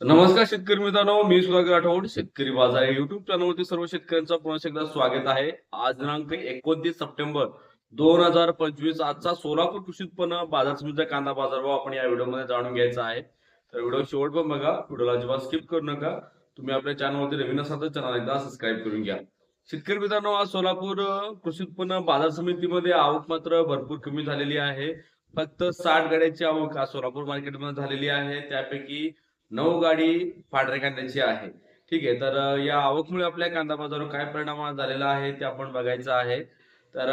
नमस्कार शेतकरी मित्रांनो मी सुधाकर राठोड शेतकरी बाजार युट्यूब चॅनलवरती सर्व शेतकऱ्यांचं पुन्हा एकदा स्वागत आहे. आज दिनांक एकोणतीस सप्टेंबर दोन हजार पंचवीस आजचा सोलापूर कृषी उत्पन्न बाजार समितीचा कांदा बाजारभाव आपण या व्हिडिओमध्ये जाणून घ्यायचा आहे. तर व्हिडिओ शेवट पण बघा व्हिडिओला अजिबात स्किप करू नका. तुम्ही आपल्या चॅनलवरती नवीन असाल तर चॅनल एकदा सबस्क्राईब करून घ्या. शेतकरी मित्रांनो आज सोलापूर कृषी उत्पन्न बाजार समितीमध्ये आवक मात्र भरपूर कमी झालेली आहे. फक्त साठ गाड्याची आवक आज सोलापूर मार्केटमध्ये झालेली आहे. त्यापैकी नऊ गाडी पांढऱ्या कांद्याची आहे. ठीक आहे तर या आवकमुळे आपल्या कांदा बाजारावर काय परिणाम झालेला आहे ते आपण बघायचं आहे. तर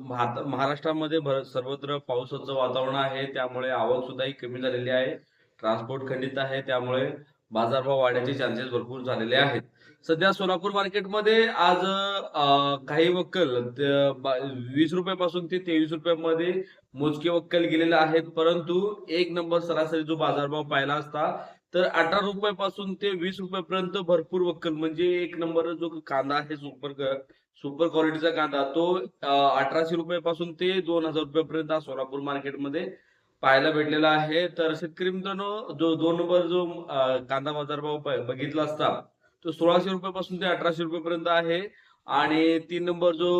भारत- महाराष्ट्रामध्ये भर- सर्वत्र पावसाचं वातावरण आहे त्यामुळे आवक सुद्धा ही कमी झालेली आहे. ट्रान्सपोर्ट खंडित आहे त्यामुळे बाजारभाव वाढण्याचे चान्सेस भरपूर झालेले आहेत. सध्या सोलापूर मार्केटमध्ये आज काही वक्कल वीस रुपयापासून ते तेवीस रुपयामध्ये मोजके वक्कल गेलेले आहेत. परंतु एक नंबर सरासरी जो बाजारभाव पाहिला असता तर अठरा रुपयापासून ते वीस रुपयापर्यंत भरपूर वक्कल म्हणजे एक नंबर जो कांदा आहे सुपर सुपर क्वालिटीचा कांदा तो अठराशे रुपयापासून ते दोन हजार रुपयापर्यंत सोलापूर मार्केटमध्ये पाहायला भेटलेला आहे. तर शेतकरी मित्रांनो जो दोन नंबर जो कांदा बाजारभाव बघितला असता तो सोळाशे रुपयापासून ते अठराशे रुपयापर्यंत आहे. आणि तीन नंबर जो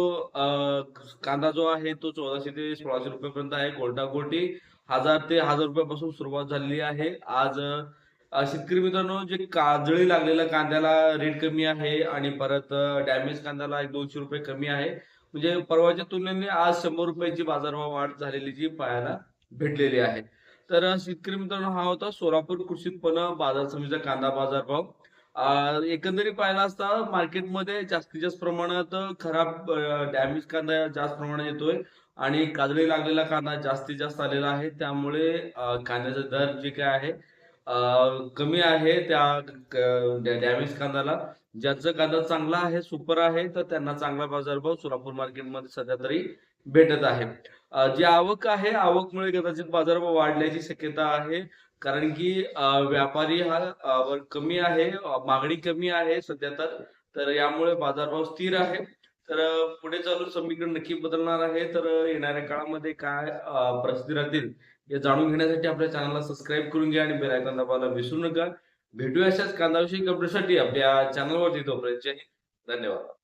कांदा जो आहे तो चौदाशे ते सोळाशे रुपयापर्यंत आहे. गोल्टा कोटी हजार ते हजार रुपयापासून सुरुवात झालेली आहे. आज शेतकरी मित्रांनो जे काजळी लागलेल्या कांद्याला रेट कमी आहे आणि परत डॅमेज कांद्याला एक दोनशे रुपये कमी आहे. म्हणजे परवाच्या तुलनेने आज शंभर रुपयाची बाजारभाव वाढ झालेली जी पाहायला भेटलेली आहे. तर शेतकरी मित्रांनो हा होता सोलापूर कृषी उत्पन्न बाजार समितीचा कांदा बाजार भाव. एकंदरीत पाहिला असता मार्केटमध्ये जास्तीत जास्त प्रमाणात खराब डॅमेज कांदा जास्त प्रमाणात येतोय आणि काजळी लागलेला कांदा जास्तीत जास्त आलेला आहे. त्यामुळे कांद्याचा दर जे काय आहे कमी आहे त्या डॅमेज कांद्याला. ज्यांचा कांदा चांगला आहे सुपर आहे तर त्यांना चांगला बाजारभाव सोलापूर मार्केटमध्ये सध्या तरी भेटत आहे. जी आवक आहे आवकमुळे कदाचित बाजारभाव वाढण्याची शक्यता आहे. कारण की व्यापारी हा कमी आहे मागणी कमी आहे सध्या तर. तर यामुळे बाजारभाव स्थिर आहे. तर पुढे चालून समीकरण नक्की बदलणार आहे. तर येणाऱ्या काळामध्ये काय प्रसिद्धी परिस्थिती राहतील हे जाणून घेण्यासाठी आपल्या चॅनलला सबस्क्राईब करून घ्या आणि बेल दाबायला विसरू नका. भेटूया अशाच कांदाविषयी अपडेटसाठी आपल्या चॅनलवरती तोपर्यंत. जय हिंद. धन्यवाद.